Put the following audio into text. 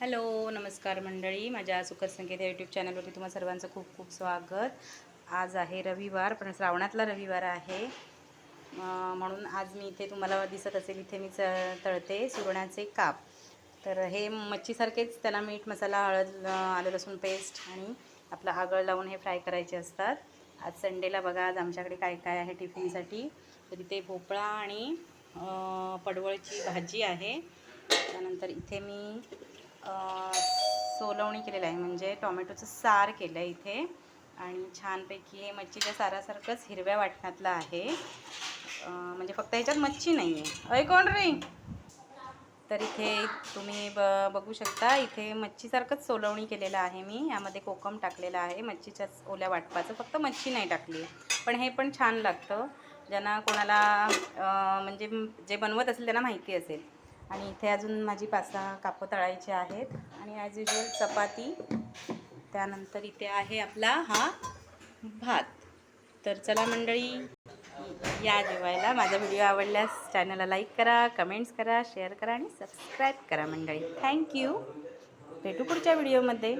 Hello नमस्कार मंडळी. माझ्या सुखद संकेत या यूट्यूब चॅनलवरती तुम्हा सर्वांचं खूप खूप स्वागत. आज आहे रविवार पण श्रावणातला रविवार आहे. म्हणून आज मी इथे तुम्हाला दिसत असेल इथे मी च तळते सुरणाचे काप. तर हे मच्छीसारखेच त्यांना मीठ मसाला हळद आलं लसूण पेस्ट आणि आपला आगळ लावून हे फ्राय करायचे असतात. आज संडेला बघा आज आमच्याकडे काय काय आहे टिफिनसाठी? तर इथे भोपळा आणि पडवळची भाजी आहे. त्यानंतर इथे मी सोलवणी केलेलं आहे. म्हणजे टॉमॅटोचं सार केलं आहे इथे. आणि छानपैकी हे मच्छीच्या सारासारखंच हिरव्या वाटणातलं आहे. म्हणजे फक्त ह्याच्यात मच्छी नाही आहे अय कोण रे तर इथे तुम्ही ब बघू शकता इथे मच्छीसारखंच सोलवणी केलेलं आहे मी. यामध्ये कोकम टाकलेलं आहे. मच्छीच्याच ओल्या वाटपाचं फक्त मच्छी नाही टाकली पण हे पण छान लागतं. ज्यांना कोणाला म्हणजे जे बनवत असेल त्यांना माहिती असेल. आणि इथे अजून माझी पाच सहा कापं तळायची आहेत. आणि ॲज युजल चपाती. त्यानंतर इथे आहे आपला हा भात. तर चला मंडळी या जेवायला. माझा व्हिडिओ आवडल्यास चॅनलला लाईक करा कमेंट्स करा शेअर करा आणि सबस्क्राईब करा मंडळी. थँक्यू भेटू पुढच्या व्हिडिओमध्ये